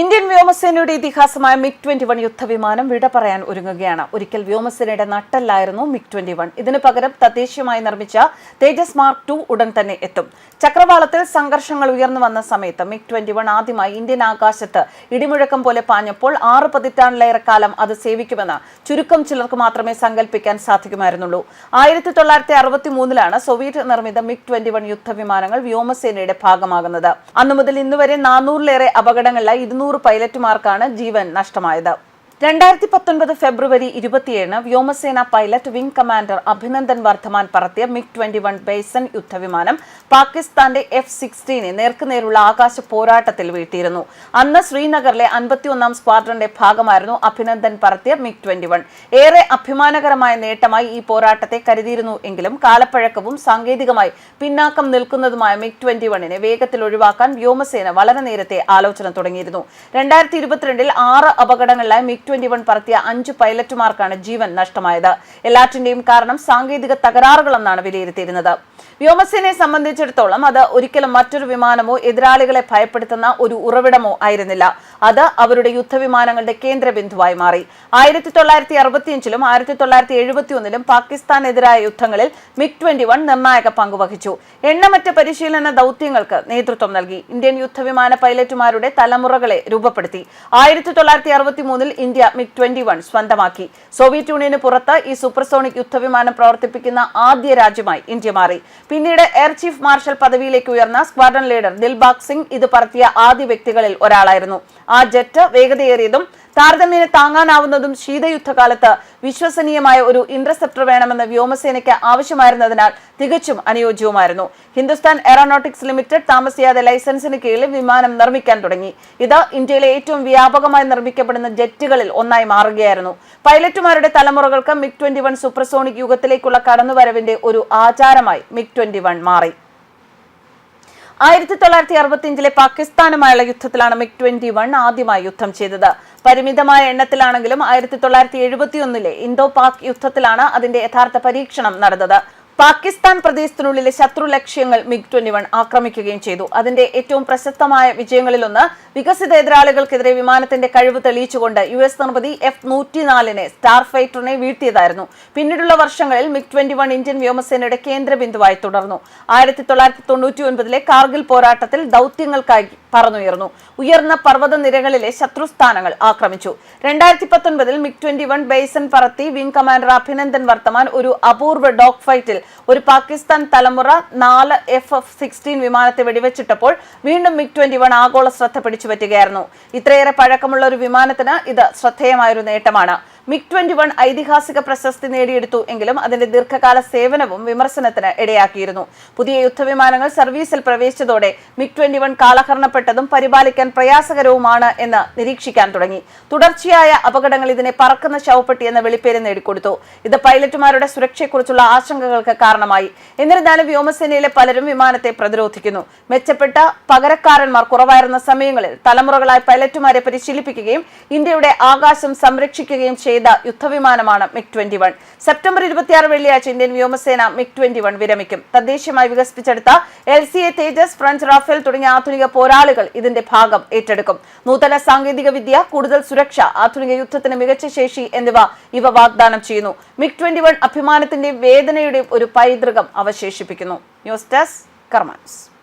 Indian വ്യോമസേനയുടെ ഇതിഹാസമായ MiG twenty one യുദ്ധവിമാനം വിട പറയാൻ ഒരുങ്ങുകയാണ്. ഒരിക്കൽ വ്യോമസേനയുടെ നട്ടല്ലായിരുന്നു മിഗ് ട്വന്റി വൺ. ഇതിനു പകരം തദ്ദേശീയമായി നിർമ്മിച്ച തേജസ് മാർക്ക് ടു ഉടൻ തന്നെ എത്തും. ചക്രവാളത്തിൽ സംഘർഷങ്ങൾ ഉയർന്നു വന്ന സമയത്ത് മിഗ് ട്വന്റി വൺ ആദ്യമായി ഇന്ത്യൻ ആകാശത്ത് ഇടിമുഴക്കം പോലെ പാഞ്ഞപ്പോൾ ആറ് പതിറ്റാണ്ടിലേറെ കാലം അത് സേവിക്കുമെന്ന് ചുരുക്കം ചിലർക്ക് മാത്രമേ സങ്കല്പിക്കാൻ സാധിക്കുമായിരുന്നുള്ളൂ. ആയിരത്തി തൊള്ളായിരത്തി അറുപത്തി മൂന്നിലാണ് സോവിയറ്റ് നിർമ്മിത മിഗ് ട്വന്റി വൺ യുദ്ധവിമാനങ്ങൾ വ്യോമസേനയുടെ ഭാഗമാകുന്നത്. അന്നു മുതൽ ഇന്നുവരെ നാനൂറിലേറെ അപകടങ്ങളിലായി ഇരുന്നൂറ് പൈലറ്റുമാർക്കാണ് ജീവൻ നഷ്ടമായത്. രണ്ടായിരത്തി പത്തൊൻപത് ഫെബ്രുവരി ഇരുപത്തിയേഴിന് വ്യോമസേന pilot wing commander Abhinandan Varthaman പറത്തിയ MiG twenty one bison യുദ്ധവിമാനം പാകിസ്ഥാന്റെ എഫ് സിക്സ്റ്റീനെ നേർക്കുനേരുള്ള ആകാശ പോരാട്ടത്തിൽ വീട്ടിയിരുന്നു അന്ന് ശ്രീനഗറിലെ അൻപത്തിയൊന്നാം സ്ക്വാഡ്രന്റെ ഭാഗമായിരുന്നു അഭിനന്ദൻ പറത്തിയ മിഗ് ട്വന്റി വൺ. ഏറെ അഭിമാനകരമായ നേട്ടമായി ഈ പോരാട്ടത്തെ കരുതിയിരുന്നു എങ്കിലും കാലപ്പഴക്കവും സാങ്കേതികമായി പിന്നാക്കം നിൽക്കുന്നതുമായ മിഗ് ട്വന്റി വണ്ണിനെ വേഗത്തിൽ ഒഴിവാക്കാൻ വ്യോമസേന വളരെ നേരത്തെ ആലോചന തുടങ്ങിയിരുന്നു. രണ്ടായിരത്തി ഇരുപത്തിരണ്ടിൽ ആറ് അപകടങ്ങളിലായി മിഗ് ട്വന്റി വൺ പറത്തിയ അഞ്ച് പൈലറ്റുമാർക്കാണ് ജീവൻ നഷ്ടമായത്. എല്ലാറ്റിന്റെയും കാരണം സാങ്കേതിക തകരാറുകളെന്നാണ് വിലയിരുത്തിയിരുന്നത്. വ്യോമസേനയെ സംബന്ധിച്ചിടത്തോളം അത് ഒരിക്കലും മറ്റൊരു വിമാനമോ എതിരാളികളെ ഭയപ്പെടുത്തുന്ന ഒരു ഉറവിടമോ ആയിരുന്നില്ല. അത് അവരുടെ യുദ്ധവിമാനങ്ങളുടെ കേന്ദ്ര ബിന്ദുവായി മാറി. ആയിരത്തി തൊള്ളായിരത്തി അറുപത്തിയഞ്ചിലും ആയിരത്തി തൊള്ളായിരത്തി എഴുപത്തിയൊന്നിലും പാകിസ്ഥാനെതിരായ യുദ്ധങ്ങളിൽ മിഗ് ട്വന്റി വൺ നിർണായക പങ്കുവഹിച്ചു എണ്ണമറ്റ പരിശീലന ദൗത്യങ്ങൾക്ക് നേതൃത്വം നൽകി. ഇന്ത്യൻ യുദ്ധവിമാന പൈലറ്റുമാരുടെ തലമുറകളെ രൂപപ്പെടുത്തി. ആയിരത്തി തൊള്ളായിരത്തി ഇന്ത്യ മിഗ് ട്വന്റി വൺ സ്വന്തമാക്കി. സോവിയറ്റ് യൂണിയന് പുറത്ത് ഈ സൂപ്പർസോണിക് യുദ്ധവിമാനം പ്രവർത്തിപ്പിക്കുന്ന ആദ്യ രാജ്യമായി ഇന്ത്യ മാറി. പിന്നീട് എയർ ചീഫ് മാർഷൽ പദവിയിലേക്ക് ഉയർന്ന സ്ക്വാഡ്രൺ ലീഡർ ദിൽബാഗ് സിംഗ് ഇത് പറത്തിയ ആദ്യ വ്യക്തികളിൽ ഒരാളായിരുന്നു. ആ ജെറ്റ് വേഗതയേറിയതും താരതമ്യേന താങ്ങാനാവുന്നതും ശീതയുദ്ധകാലത്ത് വിശ്വസനീയമായ ഒരു ഇന്റർസെപ്റ്റർ വേണമെന്ന് വ്യോമസേനയ്ക്ക് ആവശ്യമായിരുന്നതിനാൽ തികച്ചും അനുയോജ്യവുമായിരുന്നു. ഹിന്ദുസ്ഥാൻ എയറോനോട്ടിക്സ് ലിമിറ്റഡ് താമസിയാതെ ലൈസൻസിന് കീഴിൽ വിമാനം നിർമ്മിക്കാൻ തുടങ്ങി. ഇത് ഇന്ത്യയിലെ ഏറ്റവും വ്യാപകമായി നിർമ്മിക്കപ്പെടുന്ന ജെറ്റുകളിൽ ഒന്നായി മാറുകയായിരുന്നു. പൈലറ്റുമാരുടെ തലമുറകൾക്ക് മിഗ് ട്വന്റി വൺ സൂപ്പർസോണിക് യുഗത്തിലേക്കുള്ള കടന്നുവരവിന്റെ ഒരു ആചാരമായി മിഗ് ട്വന്റി വൺ മാറി. ആയിരത്തി തൊള്ളായിരത്തി അറുപത്തിയഞ്ചിലെ പാകിസ്ഥാനുമായുള്ള യുദ്ധത്തിലാണ് മിഗ് ട്വന്റി വൺ ആദ്യമായി യുദ്ധം ചെയ്തത്. പരിമിതമായ എണ്ണത്തിലാണെങ്കിലും ആയിരത്തി തൊള്ളായിരത്തി എഴുപത്തിയൊന്നിലെ ഇന്തോ പാക് യുദ്ധത്തിലാണ് അതിന്റെ യഥാർത്ഥ പരീക്ഷണം നടന്നത്. പാകിസ്ഥാൻ പ്രദേശത്തിനുള്ളിലെ ശത്രു ലക്ഷ്യങ്ങൾ മിഗ് ട്വന്റി വൺ ആക്രമിക്കുകയും ചെയ്തു. അതിന്റെ ഏറ്റവും പ്രശസ്തമായ വിജയങ്ങളിലൊന്ന് വികസിത എതിരാളികൾക്കെതിരെ വിമാനത്തിന്റെ കഴിവ് തെളിയിച്ചുകൊണ്ട് യു എസ് നിർമ്മിതി എഫ് നൂറ്റിനാലിനെ സ്റ്റാർ ഫൈറ്ററിനെ വീഴ്ത്തിയതായിരുന്നു. പിന്നീടുള്ള വർഷങ്ങളിൽ മിഗ് ട്വന്റി വൺ ഇന്ത്യൻ വ്യോമസേനയുടെ കേന്ദ്ര ബിന്ദുവായി തുടർന്നു. ആയിരത്തി തൊള്ളായിരത്തി തൊണ്ണൂറ്റി ഒൻപതിലെ കാർഗിൽ പോരാട്ടത്തിൽ ദൗത്യങ്ങൾക്കായി പറന്നുയർന്നു. ഉയർന്ന പർവത നിരകളിലെ ശത്രുസ്ഥാനങ്ങൾ ആക്രമിച്ചു. രണ്ടായിരത്തി പത്തൊൻപതിൽ മിഗ് ട്വന്റി വൺ ബേസൻ പറത്തി വിംഗ് കമാൻഡർ അഭിനന്ദൻ വർത്തമാൻ ഒരു അപൂർവ ഡോഗ് ഫൈറ്റിൽ ഒരു പാകിസ്ഥാൻ തലമുറ നാല് എഫ് എഫ് സിക്സ്റ്റീൻ വിമാനത്തെ വെടിവെച്ചിട്ടപ്പോൾ വീണ്ടും മിഗ് ട്വന്റി വൺ ആഗോള ശ്രദ്ധ പിടിച്ചുപറ്റുകയായിരുന്നു. ഇത്രയേറെ പഴക്കമുള്ള ഒരു വിമാനത്തിന് ഇത് ശ്രദ്ധേയമായൊരു നേട്ടമാണ്. മിഗ് ട്വന്റി വൺ ഐതിഹാസിക പ്രശസ്തി നേടിയെടുത്തു എങ്കിലും അതിന്റെ ദീർഘകാല സേവനവും വിമർശനത്തിന് ഇടയാക്കിയിരുന്നു. പുതിയ യുദ്ധവിമാനങ്ങൾ സർവീസിൽ പ്രവേശിച്ചതോടെ മിഗ് ട്വന്റി വൺ കാലഹരണപ്പെട്ടതും പരിപാലിക്കാൻ പ്രയാസകരവുമാണ് എന്ന് നിരീക്ഷിക്കാൻ തുടങ്ങി. തുടർച്ചയായ അപകടങ്ങൾ ഇതിനെ പറക്കുന്ന ശവപ്പെട്ടി എന്ന വെളിപ്പേര് നേടിക്കൊടുത്തു. ഇത് പൈലറ്റുമാരുടെ സുരക്ഷയെക്കുറിച്ചുള്ള ആശങ്കകൾക്ക് കാരണമായി. എന്നിരുന്നാലും വ്യോമസേനയിലെ പലരും വിമാനത്തെ പ്രതിരോധിക്കുന്നു. മെച്ചപ്പെട്ട പകരക്കാരന്മാർ കുറവായിരുന്ന സമയങ്ങളിൽ തലമുറകളായി പൈലറ്റുമാരെ പരിശീലിപ്പിക്കുകയും ഇന്ത്യയുടെ ആകാശം സംരക്ഷിക്കുകയും ചെയ്ത. യുദ്ധവിമാനമാണ് മിഗ് ട്വന്റി വൺ. സെപ്റ്റംബർ ഇരുപത്തിയാറ് വെള്ളിയാഴ്ച ഇന്ത്യൻ വ്യോമസേന മിഗ് ട്വന്റി വൺ വിരമിക്കും. തദ്ദേശീയമായി വികസിപ്പിച്ചെടുത്ത L C A Tejas French Rafale തുടങ്ങിയ ആധുനിക പോരാളികൾ ഇതിന്റെ ഭാഗം ഏറ്റെടുക്കും. നൂതന സാങ്കേതിക വിദ്യ കൂടുതൽ സുരക്ഷ ആധുനിക യുദ്ധത്തിന് മികച്ച ശേഷി എന്നിവ ഇവ വാഗ്ദാനം ചെയ്യുന്നു. മിഗ് ട്വന്റി വൺ അഭിമാനത്തിന്റെയും വേദനയുടെയും ഒരു പൈതൃകം അവശേഷിപ്പിക്കുന്നു. News desk കർമാൻസ്